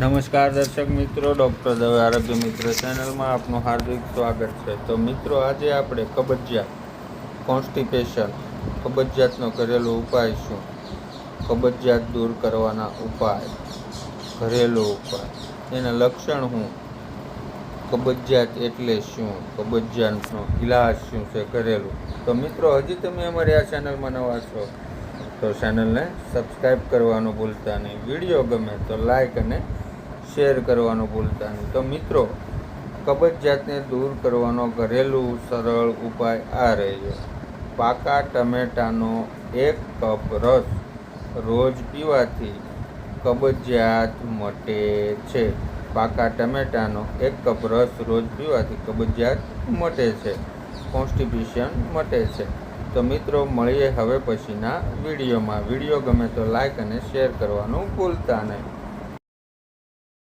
નમસ્કાર દર્શક મિત્રો, ડૉક્ટર દવે આરોગ્ય મિત્ર ચેનલમાં આપનું હાર્દિક સ્વાગત છે. તો મિત્રો, આજે આપણે કબજિયાત, કોન્સ્ટિપેશન, કબજિયાતનો ઘરેલું ઉપાય શું? કબજિયાત દૂર કરવાના ઉપાય, ઘરેલું ઉપાય. એના લક્ષણ શું કબજિયાત એટલે શું? કબજિયાતનો ઇલાજ શું છે ઘરેલું? તો મિત્રો, હજી તમે અમારી આ ચેનલમાં નવા છો તો ચેનલને સબસ્ક્રાઈબ કરવાનું ભૂલતા નહીં. વીડિયો ગમે તો લાઈક અને શેર કરવાનું ભૂલતા નહીં. તો મિત્રો કબજિયાતને દૂર કરવાનો ઘરેલું સરળ ઉપાય આ રહેજો પાકા ટમેટાનો એક કપ રસ રોજ પીવાથી કબજિયાત મટે છે. પાકા ટમેટાનો એક કપ રસ રોજ પીવાથી કબજિયાત મટે છે. કોન્સ્ટિપેશન મટે છે. તો મિત્રો, મળીએ હવે પછીના વિડીયોમાં. વીડિયો ગમે તો લાઇક અને શેર કરવાનું ભૂલતા નહીં.